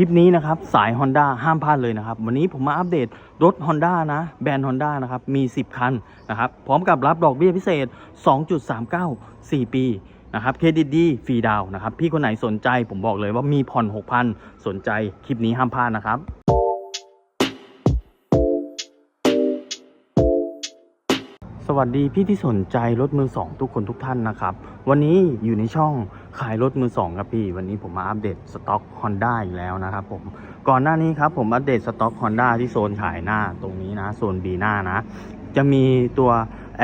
คลิปนี้นะครับสาย Honda ห้ามพลาดเลยนะครับ วันนี้ผมมาอัปเดตรถ Honda นะแบรนด์ Honda นะครับมี 10 คันนะครับพร้อมกับรับดอกเบี้ยพิเศษ 2.39 4 ปีนะครับเครดิตดีฟรีดาวนะครับพี่คนไหนสนใจผมบอกเลยว่ามีผ่อน 6,000 สนใจคลิปนี้ห้ามพลาดนะครับ สวัสดีพี่ที่สนใจรถมือสองทุกคนทุกท่านนะครับ วันนี้อยู่ในช่องขายรถมือสองครับพี่ วันนี้ผมมาอัปเดตสต็อก Honda อีกแล้วนะครับผมก่อนหน้านี้ครับผมอัปเดตสต็อก Honda ที่โซนขายหน้าตรงนี้นะโซน B หน้านะ จะมีตัว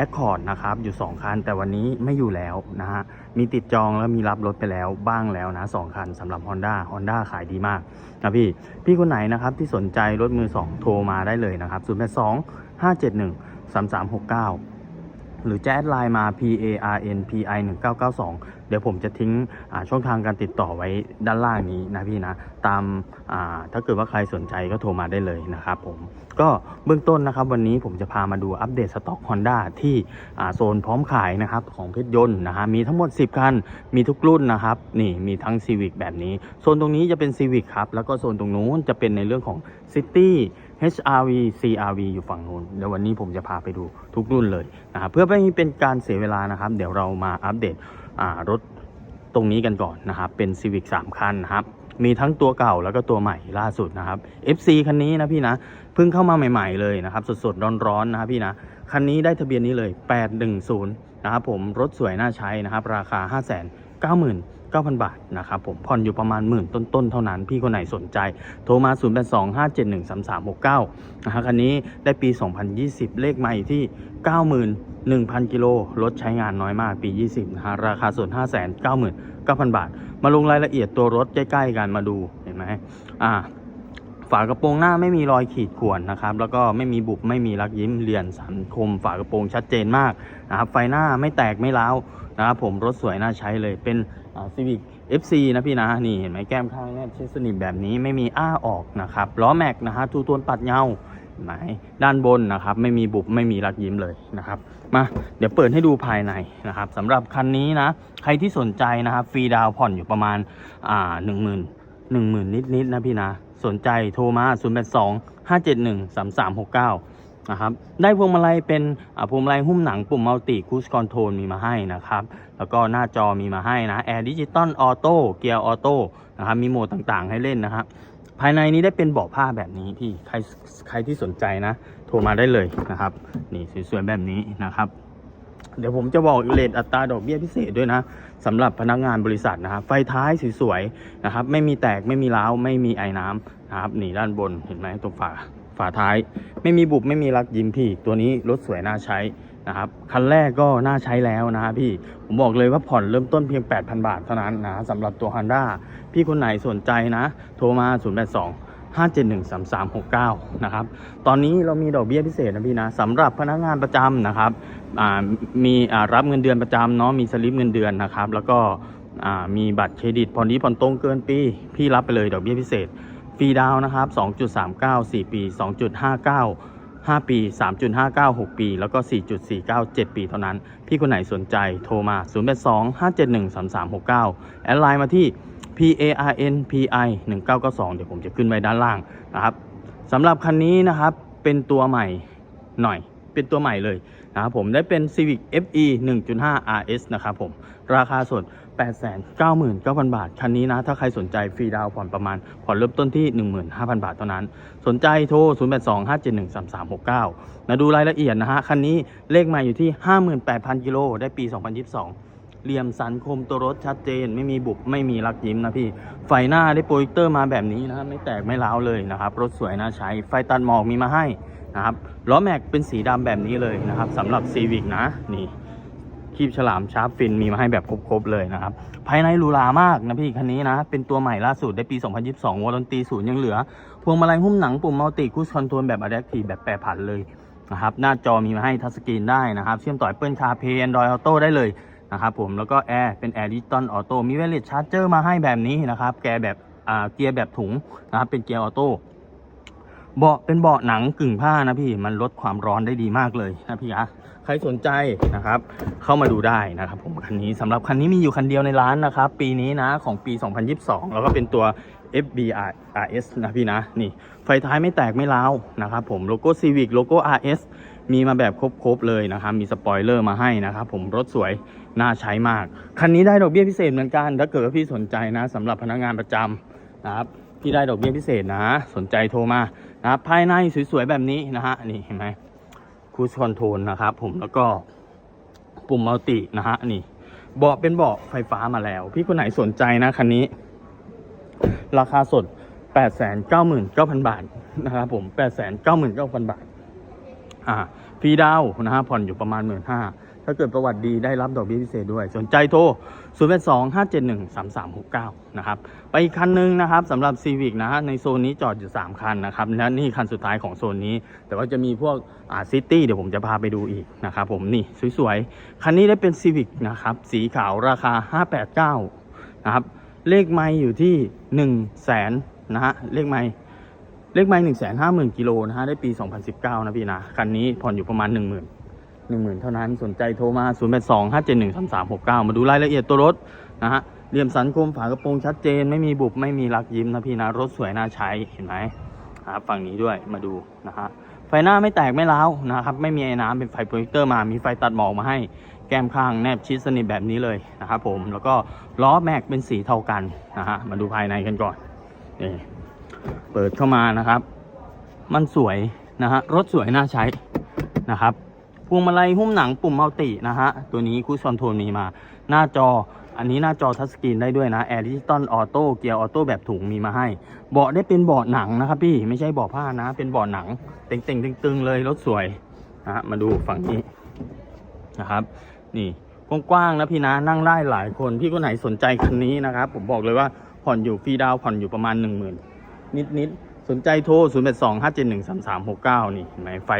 Accord นะครับอยู่ 2 คัน แต่วันนี้ไม่อยู่แล้วนะฮะมีติดจองแล้วมีรับรถไปแล้วบ้างแล้วนะ2คันสำหรับ Honda Honda ขายดีมากนะพี่พี่คนไหนนะครับที่สนใจรถมือ 2 โทรมาได้เลยนะครับ0 8 2 5 7 1 3 3 6 9 หรือจะแอดไลน์มา p a r n p i 1 9 9 2 เดี๋ยวผมจะทิ้งช่องทางการติดต่อไว้ด้านล่างนี้นะพี่นะ ตามาถ้าเกิดว่าใครสนใจก็โทรมาได้เลยนะครับผม ก็เบื้องต้นนะครับวันนี้ผมจะพามาดูอัปเดตสต็อก Honda ที่โซนพร้อมขายนะครับของเพชรยนต์นะฮะมีทั้งหมด 10 คัน มีทุกรุ่นนะครับนี่มีทั้ง Civic แบบนี้ โซนตรงนี้จะเป็น Civic ครับแล้วก็โซนตรงนู้นจะเป็นในเรื่องของ City HRV CRV อยู่ฝั่งนู้นเดี๋ยววันนี้ผมจะพาไปดูทุกรุ่นเลยนะครับเพื่อไม่ให้เป็นการเสียเวลานะครับ เดี๋ยวเรามาอัปเดตรถตรงนี้กันก่อนนะครับ เป็น Civic 3 คันนะครับ มีทั้งตัวเก่าแล้วก็ตัวใหม่ล่าสุดนะครับ FC คันนี้นะพี่นะ เพิ่งเข้ามาใหม่ๆเลยนะครับ สดๆ ร้อนๆนะครับพี่นะ คันนี้ได้ทะเบียนนี้เลย 810 นะครับผมรถสวยน่าใช้นะครับ ราคา 5 9 9 0 0 0 บาทนะครับผมผ่อนอยู่ประมาณหมื่นต้นๆ เท่านั้น พี่คนไหนสนใจ โทรมา 0 8 2 5 7 1 3 3 6 9นะฮะคันนี้ได้ปี 2020 เลขใหม่ที่ 91,000 กิโลรถใช้งานน้อยมากปี 20นะฮะราคาส่วน 5 9 9 0 0 0 บาท มาลงรายละเอียดตัวรถใกล้ๆกันมาดูเห็นไหมอ่าฝากระโปรงหน้าไม่มีรอยขีดข่วนนะครับ แล้วก็ไม่มีบุบไม่มีรักยิ้มเรียนสันคม ฝากระโปรงชัดเจนมากนะครับ ไฟหน้าไม่แตกไม่ร้าวนะครับผมรถสวยน่าใช้เลยเป็น ซีวิก FC นะพี่นะนี่เห็นไหมแก้มข้างแนบเช็ดสนิมแบบนี้ไม่มีอ้าออกนะครับล้อแม็กนะฮะทูตวนปัดเงาเห็นไหมด้านบนนะครับไม่มีบุบไม่มีรักยิ้มเลยนะครับมาเดี๋ยวเปิดให้ดูภายในนะครับสำหรับคันนี้นะใครที่สนใจนะครับฟรีดาวผ่อนอยู่ประมาณอ่าหนึ่งหมื่นหนึ่งหมื่นนิดๆนะพี่นะสนใจโทรมา0 8 2 5 7 1 3 3 6 9นะครับได้พวงมาลัยเป็นอ่าพวงมาลัยหุ้มหนังปุ่มมัลติคูสคอนโทรลมีมาให้นะครับ แล้วก็หน้าจอมีมาให้นะแอร์ดิจิตอลออโต้เกียร์ออโต้นะครับมีโหมดต่างๆ ให้เล่นนะครับภายในนี้ได้เป็นเบาะผ้าแบบนี้พี่ใครใครที่สนใจนะ โทรมาได้เลยนะครับ นี่สวยๆแบบนี้นะครับ เดี๋ยวผมจะบอกเลทอัตราดอกเบี้ยพิเศษด้วยนะสำหรับพนักงานบริษัทนะครับไฟท้ายสวยๆนะครับ ไม่มีแตกไม่มีร้าวไม่มีไอ้น้ำนะครับนี่ด้านบนเห็นไหมตรงฝาฝาท้าย ไม่มีบุบไม่มีรักยิ้มพี่ ตัวนี้รถสวยน่าใช้ นะครับคันแรกก็น่าใช้แล้วนะพี่ผมบอกเลยว่าผ่อนเริ่มต้นเพียง 8,000 บาทเท่านั้นนะสำหรับตัว Honda พี่คนไหนสนใจนะ โทรมา 082 5713369 นะครับ ตอนนี้เรามีดอกเบี้ยพิเศษนะพี่นะสำหรับพนักงานประจำนะครับมีรับเงินเดือนประจำเนาะมีสลิปเงินเดือนนะครับ แล้วก็มีบัตรเครดิตผ่อนนี้ผ่อนตรงเกินปี พี่รับไปเลยดอกเบี้ยพิเศษ ฟรีดาวน์นะครับ 2.39 4 ปี 2.59 5 ปี 3.59 6 ปี แล้วก็ 4.49 7 ปีเท่านั้น พี่คนไหนสนใจโทรมา 082 571 3369 แอดไลน์มาที่ P A R N P I 1992 เดี๋ยวผมจะขึ้นไว้ด้านล่างนะครับสำหรับคันนี้นะครับเป็นตัวใหม่หน่อยเป็นตัวใหม่เลยนะครับผมได้เป็น Civic FE 1.5 RS นะครับผม ราคาสด 899,000 บาท คันนี้นะ ถ้าใครสนใจฟรีดาวผ่อนประมาณ ผ่อนเริ่มต้นที่ 15,000 บาทเท่านั้น สนใจโทร 0825713369 นะดูรายละเอียดนะฮะ คันนี้เลขใหม่อยู่ที่ 58,000 กิโล ได้ปี 2022 เหลี่ยมสันคมตัวรถชัดเจน ไม่มีบุบ ไม่มีรักยิ้มนะพี่ ไฟหน้าได้โปรเจคเตอร์มาแบบนี้นะไม่แตกไม่ร้าวเลยนะครับ รถสวยน่าใช้ ไฟตัดหมอกมีมาให้นะครับ ล้อแม็กเป็นสีดำแบบนี้เลยนะครับสำหรับ Civic นะ นี่ คีบฉลามชาร์ปฟินมีมาให้แบบครบๆเลยนะครับ ภายในหรูหรามากนะพี่คันนี้นะ เป็นตัวใหม่ล่าสุดได้ปี 2022วอลนตีศูนย์ยังเหลือ พวงมาลัยหุ้มหนังปุ่มมัลติคูสคอนโทรลแบบอะแดปทีแบบแปรผันเลยนะครับ หน้าจอมีมาให้ทัชสกรีนได้นะครับ เชื่อมต่อ Apple CarPlay Android Auto ได้เลยนะครับผมแล้วก็แอร์เป็นแอร์ดิจิตอลออโต้มีเวล e ชาร์จเจอร์มาให้แบบนี้นะครับแกแบบอ่าเกียร์แบบถุงนะครับเป็นเกียร์ออโต้เบาะเป็นเบาะหนังกึ่งผ้านะพี่มันลดความร้อนได้ดีมากเลยนะพี่อะ ใครสนใจนะครับ เข้ามาดูได้นะครับ ผมคันนี้สำหรับคันนี้มีอยู่คันเดียวในร้านนะครับ ปีนี้นะของปี 2022 แล้วก็เป็นตัว FBRS นะพี่นะนี่ ไฟท้ายไม่แตกไม่ร้าวนะครับ ผมโลโก้ Civic โลโก้ RS มีมาแบบครบๆเลยนะครับ มีสปอยเลอร์มาให้นะครับ ผมรถสวยน่าใช้มาก คันนี้ได้ดอกเบี้ยพิเศษเหมือนกัน ถ้าเกิดว่าพี่สนใจนะสำหรับพนักงานประจำนะครับพี่ได้ดอกเบี้ยพิเศษนะ สนใจโทรมานะครับภายในสวยๆแบบนี้นะฮะนี่เห็นไหม คูชคอนโทรลนะครับผมแล้วก็ปุ่มมัลตินะฮะนี่เบาะเป็นเบาะไฟฟ้ามาแล้ว พี่คนไหนสนใจนะคันนี้ ราคาสด 899,000 บาทนะครับผม 899,000 บาท อ่าฟรีดาวนะฮะผ่อนอยู่ประมาณ 1 5ื่น ถ้าเกิดประวัติดีได้รับดอกเบี้ยพิเศษด้วย สนใจโทร 0 8 2 5 7 1 3 3 6 9 นะครับ ไปอีกคันหนึ่งนะครับสำหรับ Civic นะฮะในโซนนี้จอดอยู่ 3 คันนะครับและนี่คันสุดท้ายของโซนนี้ แต่ว่าจะมีพวกอ่าซิตี้เดี๋ยวผมจะพาไปดูอีกนะครับผมนี่สวยๆ คันนี้ได้เป็น Civic นะครับสีขาวราคา 589 นะครับ เลขไม่อยู่ที่ 1 0 0 0 0แสนนะฮะเลขไม่เลขไม่หนึ่งแสนห้าหมื่นกิโลนะฮะได้ปี 2019 นะพี่นะ คันนี้ผ่อนอยู่ประมาณ 1 0,000 1 0,000 เท่านั้น สนใจโทรมา 0 8 2 5 7 1 3 3 6 9 มาดูรายละเอียดตัวรถนะฮะเหลี่ยมสันคมฝากระโปรงชัดเจน ไม่มีบุบไม่มีรักยิ้มนะพี่นะรถสวยน่าใช้เห็นไหมครับฝั่งนี้ด้วยมาดูนะฮะไฟหน้าไม่แตกไม่ร้าวนะครับไม่มีไอ้น้ำเป็นไฟโปรเจคเตอร์มามีไฟตัดหมอกมาให้แก้มข้างแนบชิดสนิทแบบนี้เลยนะครับผมแล้วก็ล้อแม็กเป็นสีเท่ากันนะฮะมาดูภายในกันก่อนนี่เปิดเข้ามานะครับ มันสวยนะฮะรถสวยน่าใช้นะครับ พวงมาลัยหุ้มหนังปุ่มมัลตินะฮะ ตัวนี้คูชอนโทรลมีมา หน้าจออันนี้หน้าจอทัชสกรีนได้ด้วยนะแอร์ดิจิตอลออโต้เกียร์ออโต้แบบถุงมีมาให้ เบาะได้เป็นเบาะหนังนะครับพี่ไม่ใช่เบาะผ้านะ เป็นเบาะหนังเต่งๆตึงๆเลยรถสวยนะฮะมาดูฝั่งนี้นะครับ นี่กว้างๆนะพี่นะนั่งได้หลายคนพี่คนไหนสนใจคันนี้นะครับ ผมบอกเลยว่าผ่อนอยู่ฟรีดาวผ่อนอยู่ประมาณ 1 0,000 นิดๆ สนใจโทร 0 8 2 5 7 1 3 3 6 9 นี่เห็นไหมไฟ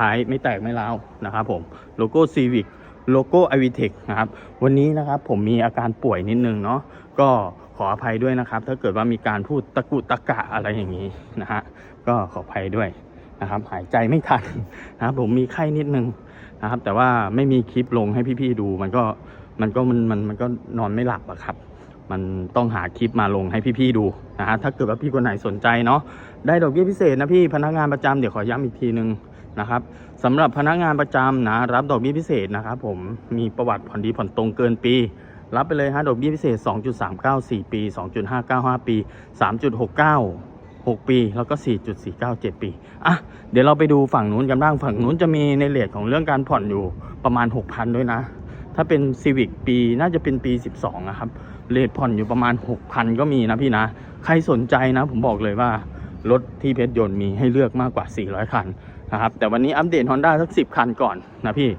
ท้ายไม่แตกไม่ร้าวนะครับผม โลโก้ Civic โลโก้ i v t e c นะครับ วันนี้นะครับผมมีอาการป่วยนิดนึงเนาะ ก็ขออภัยด้วยนะครับ ถ้าเกิดว่ามีการพูดตะกุตะกะอะไรอย่างนี้นะฮะ ก็ขออภัยด้วยนะครับ หายใจไม่ทันนะครับผมมีไข้นิดนึงนะครับ แต่ว่าไม่มีคลิปลงให้พี่ๆดู มันก็มันก็มันมันมันก็นอนไม่หลับอะครับมันต้องหาคลิปมาลงให้พี่ๆดูนะฮะ ถ้าเกิดว่าพี่คนไหนสนใจเนาะ ได้ดอกเบี้ยพิเศษนะพี่พนักงานประจำเดี๋ยวขอย้ำอีกทีนึงนะครับสำหรับพนักงานประจำนะรับดอกเบี้ยพิเศษนะครับผมมีประวัติผ่อนดีผ่อนตรงเกินปี รับไปเลยฮะดอกเบี้ยพิเศษ 2.394 ปี 2.595 ปี 3.69 6 ปี แล้วก็ 4.497 ปี อะ เดี๋ยวเราไปดูฝั่งนู้นกันบ้าง ฝั่งนู้นจะมีในเลทของเรื่องการผ่อนอยู่ประมาณ 6,000 ด้วยนะ ถ้าเป็น Civic ปีน่าจะเป็นปี 12นะครับ เลทผ่อนอยู่ประมาณ 6,000 ก็มีนะพี่นะ ใครสนใจนะ ผมบอกเลยว่า รถที่เพชรยนต์มีให้เลือกมากกว่า 400 คันนะครับแต่วันนี้อัปเดต Honda สัก 10 คันก่อนนะพี่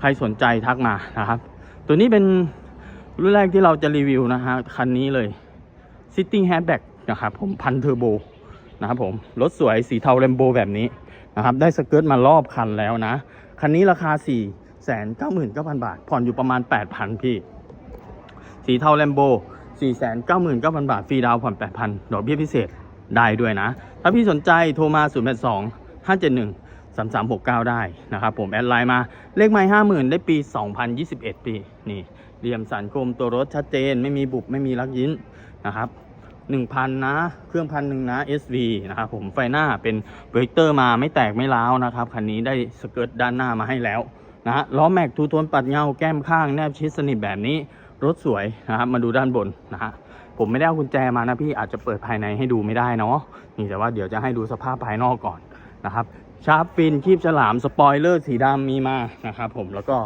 ใครสนใจทักมานะครับ ตัวนี้เป็นรุ่นแรกที่เราจะรีวิวนะฮะคันนี้เลย Sitting Hatchback นะครับผมพันเทอร์โบนะครับผมรถสวยสีเทาแลมโบแบบนี้นะครับได้สเกิร์ตมารอบคันแล้วนะ คันนี้ราคา 4 9 9 0 0 0 บาท ผ่อนอยู่ประมาณ 8,000 พี่ สีเทาแลมโบ499,000 บาท ฟรีดาวผ่อน 8,000 ดอกเบี้ยพิเศษ ได้ด้วยนะ ถ้าพี่สนใจโทรมา 0 8 2 5 7 1 3 3 6 9 ได้นะครับผมแอดไลน์มาเลขไม้50,000ได้ปี 2021 ปีนี่เหลี่ยมสันคมตัวรถชัดเจน ไม่มีบุบไม่มีลักยิ้นนะครับ1,000 นะ เครื่องพันหนึ่งนะ SV นะครับผมไฟหน้าเป็นโปรเจคเตอร์มาไม่แตกไม่ร้าวนะครับคันนี้ได้สเกิร์ตด้านหน้ามาให้แล้วนะฮะล้อแม็กทูโทนปัดเงาแก้มข้างแนบชิดสนิทแบบนี้รถสวยนะครับมาดูด้านบนนะฮะ ผมไม่ได้เอากุญแจมานะพี่อาจจะเปิดภายในให้ดูไม่ได้เนาะนี่แต่ว่าเดี๋ยวจะให้ดูสภาพภายนอกก่อนนะครับชาร์ปฟินคีบฉลามสปอยเลอร์สีดำมีมานะครับผมแล้วก็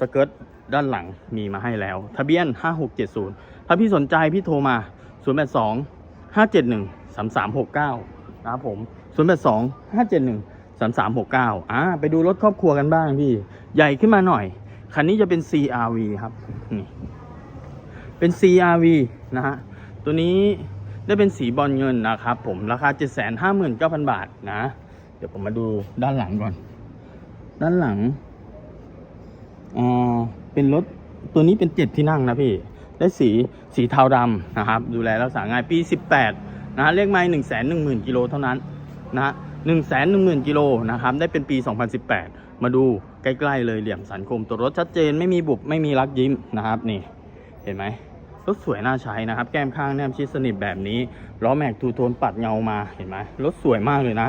สเกิร์ตด้านหลังมีมาให้แล้ว ทะเบียน 5670 ถ้าพี่สนใจพี่โทรมา 082 571 3369 นะครับผม 082 571 3369 อ่าไปดูรถครอบครัวกันบ้างพี่ ใหญ่ขึ้นมาหน่อย คันนี้จะเป็น CRV ครับ นี่ เป็น CRV นะฮะ ตัวนี้ได้เป็นสีบอลเงินนะครับผมราคา 759,000 บาทนะ เดี๋ยวผมมาดูด้านหลังก่อน ด้านหลังอ่าเป็นรถตัวนี้เป็นเจ็ดที่นั่งนะพี่ ได้สีสีเทาดำนะครับ ดูแลรักษาง่ายปี 18 นะฮะเลขไม้1 1 0 0 0 0กิโลเท่านั้นนะฮะ1 1 0 0 0 0กิโลนะครับ ได้เป็นปี 2018 มาดูใกล้ ๆ เลยเหลี่ยมสันคมตัวรถชัดเจนไม่มีบุบไม่มีรักยิ้มนะครับ นี่ เห็นไหม รถสวยน่าใช้นะครับ แก้มข้างแนบชิดสนิทแบบนี้ล้อแม็กทูโทนปัดเงามาเห็นไหมรถสวยมากเลยนะ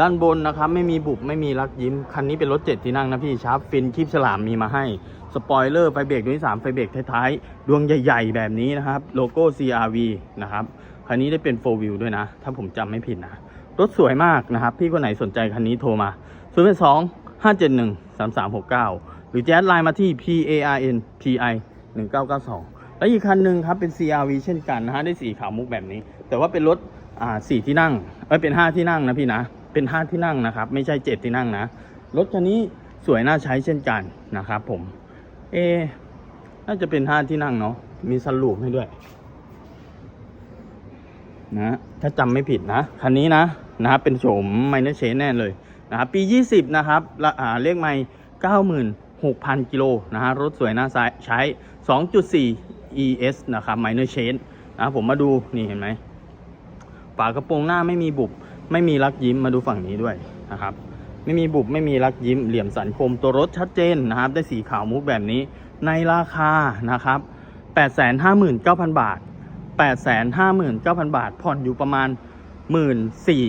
ด้านบนนะครับ ไม่มีบุบไม่มีรักยิ้ม คันนี้เป็นรถเจ็ดที่นั่งนะพี่ชาร์ปฟินคลิปฉลามมีมาให้ สปอยเลอร์ไฟเบรกด้วงที่สามไฟเบรกท้ายๆ ดวงใหญ่ๆ แบบนี้นะครับ โลโก้ CRV นะครับคันนี้ได้เป็น4 wheel ด้วยนะ ถ้าผมจำไม่ผิดนะรถสวยมากนะครับ พี่คนไหนสนใจคันนี้โทรมา0 2 5 7 1 3 3 6 9 หรือแจ๊ดไลน์มาที่ P A R N P I 1992 แล้วอีกคันหนึ่งครับเป็น CRV เช่นกันนะฮะได้สีขาวมุกแบบนี้ แต่ว่าเป็นรถอ่าสี่ที่นั่งเอ้ยเป็นห้าที่นั่งนะพี่นะเป็นห้าที่นั่งนะครับ ไม่ใช่เจ็ดที่นั่งนะรถคันนี้สวยน่าใช้เช่นกันนะครับ ผม เอ น่าจะเป็นห้าที่นั่งเนาะมีสลูปให้ด้วย นะถ้าจำไม่ผิดนะคันนี้นะนะครับเป็นโฉมไมเนอร์เชนแน่เลยนะครับปี 20 นะครับละอ่าเลขไม่96,000 กิโลนะฮะรถสวยน่าใช้ 2.4 ES นะครับไมเนอร์เชนนะผมมาดูนี่เห็นไหมฝากระโปรงหน้าไม่มีบุบ ไม่มีรักยิ้มมาดูฝั่งนี้ด้วยนะครับ ไม่มีบุบไม่มีรักยิ้ม เหลี่ยมสันคมตัวรถชัดเจนนะครับ ได้สีขาวมุกแบบนี้ในราคานะครับ 859,000 บาท 859,000 บาท ผ่อนอยู่ประมาณ 1 4ื่น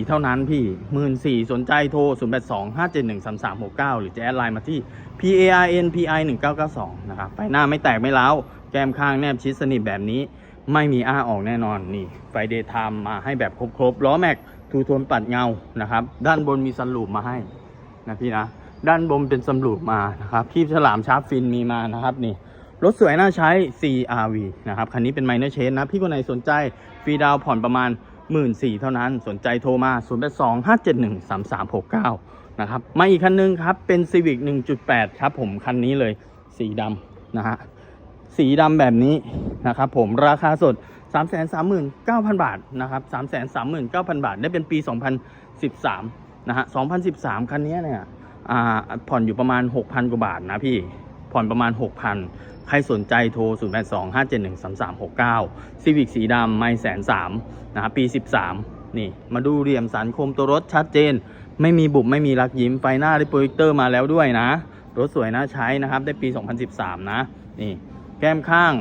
เท่านั้นพี่ 1 4ื่นสนใจโทร 0 8 2 5 7 1 3 3 6 9 หรือจะแอดไลน์มาที่ P A R N P I 1992นะครับไฟหน้าไม่แตกไม่เล้า ก้มข้างแนบชิดสนิทแบบนี้ ไม่มีอ้าออกแน่นอนนี่ไฟเดย์ไทม์มาให้แบบครบๆล้อแม็กทูโทนปัดเงานะครับ ด้านบนมีซันลูปมาให้นะพี่นะ ด้านบนเป็นซันลูปมานะครับคีบฉลามชาร์ปฟินมีมานะครับนี่รถสวยน่าใช้ CRV นะครับคันนี้เป็นไมเนอร์เชนนะ พี่คนไหนสนใจฟรีดาวผ่อนประมาณ 1 4ื่นเท่านั้นสนใจโทรมา 0 8 2 5 7 1 3 3 6 9 นะครับมาอีกคันนึงครับ เป็น Civic 1.8 ครับผมคันนี้เลยสีดำนะฮะ สีดำแบบนี้นะครับผมราคาสด 339,000 บาทนะครับ339,000 บาท ได้เป็นปี 2013 นะฮะ 2013 คันนี้เนี่ยอ่าผ่อนอยู่ประมาณ 6,000 กว่าบาทนะพี่ผ่อนประมาณ 6,000 ใครสนใจโทร 0 8 2 5 7 1 3 3 6 9 Civic สีดำไม่แสนสามนะครับปี 13 นี่ มาดูเหลี่ยมสันคมตัวรถชัดเจน ไม่มีบุบไม่มีรักยิ้ม ไฟหน้าได้โปรเจคเตอร์มาแล้วด้วยนะ รถสวยน่าใช้นะครับ ได้ปี 2013 นะ นี่ แก้มข้าง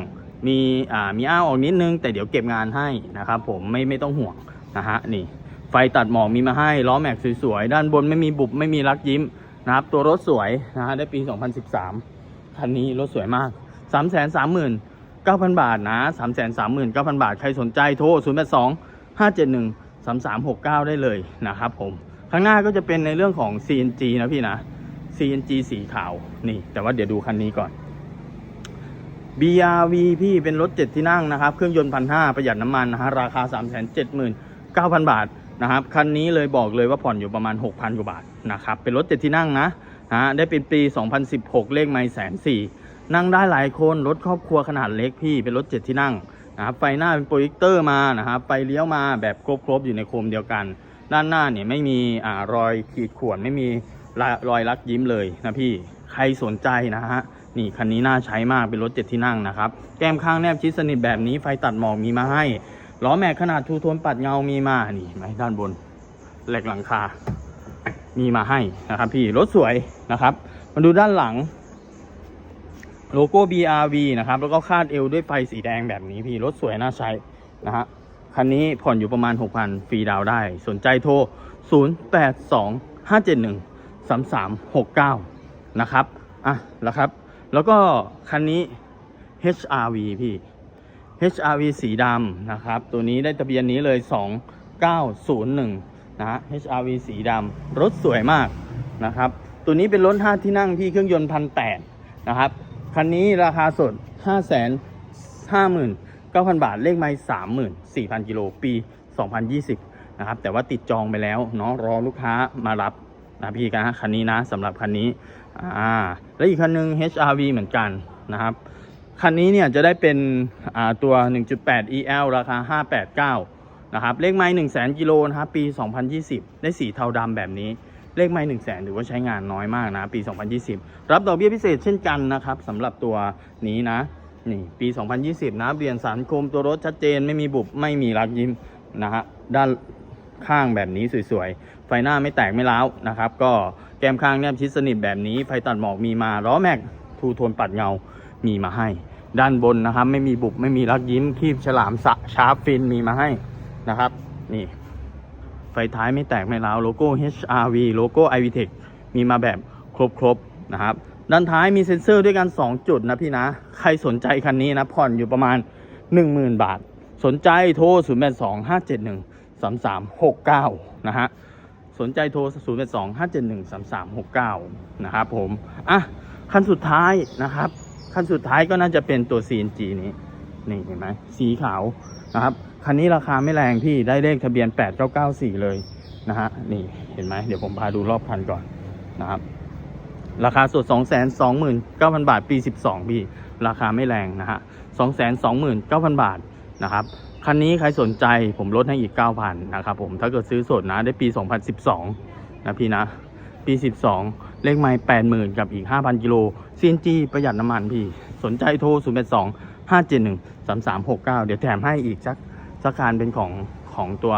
มีอ่ามีอ้าวออกนิดนึง แต่เดี๋ยวเก็บงานให้นะครับผมไม่ไม่ต้องห่วงนะฮะนี่ไฟตัดหมอกมีมาให้ล้อแม็กสวยๆ ด้านบนไม่มีบุบไม่มีรักยิ้มนะครับตัวรถสวยนะฮะได้ปี 2013 คันนี้รถสวยมาก 3 3 9 0 0 0 บาทนะ 3 3 9 0 0 0 บาท ใครสนใจโทร 0 8 2 5 7 1 3 3 6 9 ได้เลยนะครับผม ข้างหน้าก็จะเป็นในเรื่องของ CNG นะพี่นะ CNG สีขาวนี่ แต่ว่าเดี๋ยวดูคันนี้ก่อน BRV พี่เป็นรถ 7 ที่นั่งนะครับ เครื่องยนต์พันห้าประหยัดน้ำมันนะฮะราคา 3 7 9 0 0 0 บาทนะครับ คันนี้เลยบอกเลยว่าผ่อนอยู่ประมาณ 6,000 กว่าบาทนะครับ เป็นรถ 7 ที่นั่งนะฮะได้เป็นปี 2016 เลขไม่แสนสี่นั่งได้หลายคนรถครอบครัวขนาดเล็กพี่เป็นรถ 7 ที่นั่งนะครับไฟหน้าเป็นโปรเจคเตอร์มานะครับไฟเลี้ยวมาแบบครบๆอยู่ในโคมเดียวกัน ด้านหน้าเนี่ยไม่มีอ่ารอยขีดข่วนไม่มีรอยรักยิ้มเลยนะพี่ใครสนใจนะฮะ นี่คันนี้น่าใช้มากเป็นรถเจ็ดที่นั่งนะครับ แก้มข้างแนบชิดสนิทแบบนี้ไฟตัดหมอกมีมาให้ล้อแม็กขนาดทูโทนปัดเงามีมานี่ไหมด้านบนเหล็กหลังคา มีมาให้นะครับ พี่รถสวยนะครับ มาดูด้านหลัง โลโก้ BRV นะครับ แล้วก็คาดเอวด้วยไฟสีแดงแบบนี้พี่รถสวยน่าใช้นะฮะคันนี้ผ่อนอยู่ประมาณ 6,000 ฟรีดาวได้ สนใจโทร 082 571 3369 นะครับ อะแล้วครับ แล้วก็คันนี้ HRV พี่ HRV สีดำนะครับ ตัวนี้ได้ทะเบียนนี้เลย 2901 นะฮะ HRV สีดำรถสวยมากนะครับ ตัวนี้เป็นรถ5ที่นั่งที่เครื่องยนต์พันแนะครับ คันนี้ราคาสด 5 5 9 0 0 0 บาท เลขไม้34,000 กิโล ปี 2020 นะครับ แต่ว่าติดจองไปแล้วเนาะ รอลูกค้ามารับนะพี่กันคันนี้นะสำหรับคันนี้ อ่าแล้วอีกคันหนึง HRV เหมือนกันนะครับ คันนี้เนี่ยจะได้เป็นอ่าตัว 1.8 EL ราคา 589 นะครับ เลขไม้1 0 0 0 0 0กิโลนะครับ ปี 2020 ได้สีเทาดำแบบนี้ เลขไม้1 0 0 0 0 0ถือว่าใช้งานน้อยมากนะ ปี 2020 รับดอกเบี้ยพิเศษเช่นกันนะครับสำหรับตัวนี้นะ นี่ ปี 2020 นะเบียนสารโคมตัวรถชัดเจน ไม่มีบุบ ไม่มีรักยิ้มนะฮะ ด้าน ข้างแบบนี้สวยๆ ไฟหน้าไม่แตกไม่ร้าวนะครับ ก็แก้มข้างแนบชิดสนิทแบบนี้ ไฟตัดหมอกมีมา ล้อแม็กทูโทนปัดเงา มีมาให้ ด้านบนนะครับ ไม่มีบุบไม่มีรักยิ้มคีบฉลามสะชาร์ปฟินมีมาให้นะครับ นี่ ไฟท้ายไม่แตกไม่ร้าวโลโก้ HRV โลโก้ iVTech มีมาแบบครบๆนะครับด้านท้ายมีเซ็นเซอร์ด้วยกัน 2 จุดนะพี่นะ ใครสนใจคันนี้นะผ่อนอยู่ประมาณ 10,000 บาท สนใจโทร 0 8 2 5 7 1 3 3 6 9 นะฮะ สนใจโทร 0 8 2 5 7 1 3 3 6 9 นะครับผม อะ คันสุดท้ายนะครับ คันสุดท้ายก็น่าจะเป็นตัว CNG นี้ นี่เห็นไหม สีขาวนะครับ คันนี้ราคาไม่แรงพี่ได้เลขทะเบียน 8994 เลยนะฮะ นี่เห็นไหม เดี๋ยวผมพาดูรอบคันก่อนนะครับ ราคาสด 229,000 บาท ปี 12 พี่ ราคาไม่แรงนะฮะ 229,000 บาทนะครับ คันนี้ใครสนใจผมลดให้อีก 9,000นะครับผมถ้าเกิดซื้อสดนะได้ปี 2012 นะพี่นะ ปี 12 เลขไม้80,000 กับอีก 5,000 กิโล CNG ประหยัดน้ำมันพี่ สนใจโทร 082 571 3369 เดี๋ยวแถมให้อีกสักสักการเป็นของของตัว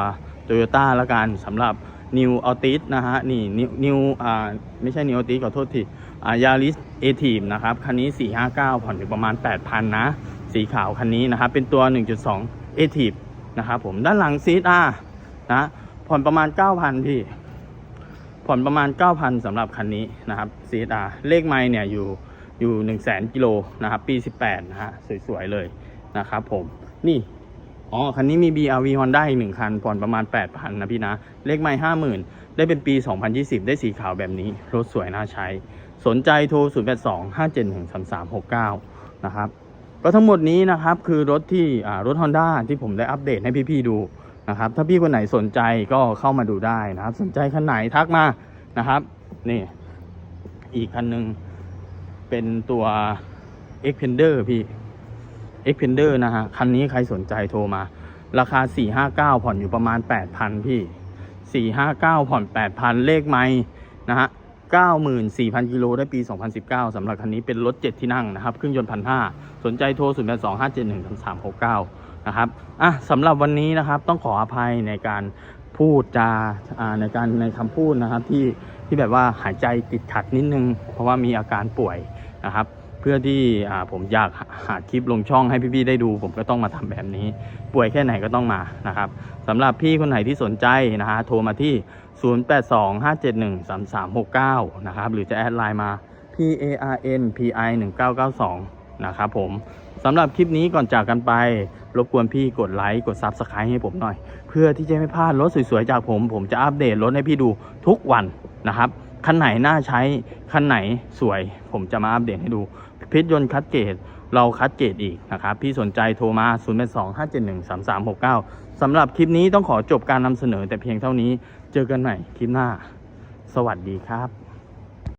Toyota ละกันสำหรับ New Altis นะฮะ นี่ New New อ่าไม่ใช่ New Altis ขอโทษทีอ่ายาริสเอทีมนะครับ คันนี้ 459 ผ่อนอยู่ประมาณ 8,000 นะ สีขาวคันนี้นะครับ เป็นตัว 1.2 a t i v นะครับผมด้านหลังซีดอานะผ่อนประมาณ 9,000 พี่ ผ่อนประมาณ 9,000สำหรับคันนี้นะครับ CSR เลขไมล์เนี่ยอยู่อยู่ 1 0 0 0 0แกิโลนะครับปี 18 นะฮะสวยๆเลยนะครับผมนี่อ๋อ คันนี้มี BRV Honda อีกหนึ่งคัน ผ่อนประมาณ 8,000 นะพี่นะ เลขไมล์50,000ได้เป็นปี 2020 ได้สีขาวแบบนี้ รถสวยน่าใช้ สนใจโทร 082 571 3369 นะครับ ก็ทั้งหมดนี้นะครับคือรถที่รถ Honda ที่ผมได้อัปเดตให้พี่ๆดูนะครับถ้าพี่คนไหนสนใจก็เข้ามาดูได้นะครับ สนใจคันไหนทักมานะครับนี่อีกคันหนึ่งเป็นตัว Xpander พี่ Xpander นะฮะคันนี้ใครสนใจโทรมา ราคา 459 ผ่อนอยู่ประมาณ 8,000 พี่ 459 ผ่อน 8,000 เลขไม่นะฮะ 94,000 กิโลได้ปี 2019 สำหรับคันนี้เป็นรถ 7 ที่นั่งนะครับ เครื่องยนต์พันห้าสนใจโทร 0 8 2 5 7 1 3 6 9 นะครับ อะสำหรับวันนี้นะครับ ต้องขออภัยในการพูดจาอ่าในการในคำพูดนะครับที่ที่แบบว่าหายใจติดขัดนิดนึง เพราะว่ามีอาการป่วยนะครับ พื่อที่ผมอยากหาคลิปลงช่องให้พี่ๆได้ดู ผมก็ต้องมาทำแบบนี้ ป่วยแค่ไหนก็ต้องมานะครับสำหรับพี่คนไหนที่สนใจนะฮะโทรมาที่ 0825713369 นะครับหรือจะแอดไลน์มา p a r n p i 1992 นะครับผมสำหรับคลิปนี้ก่อนจากกันไป รบกวนพี่กดไลค์กด Subscribe ให้ผมหน่อย เพื่อที่จะไม่พลาดรถสวยๆจากผม ผมจะอัปเดตรถให้พี่ดูทุกวันนะครับคันไหนน่าใช้คันไหนสวย ผมจะมาอัปเดตให้ดู พิษยนต์คัดเกตเราคัดเกตอีกนะครับ พี่สนใจโทรมา0 8 2 5 7 1 3 3 6 9สำหรับคลิปนี้ต้องขอจบการนำเสนอแต่เพียงเท่านี้ เจอกันใหม่คลิปหน้า สวัสดีครับ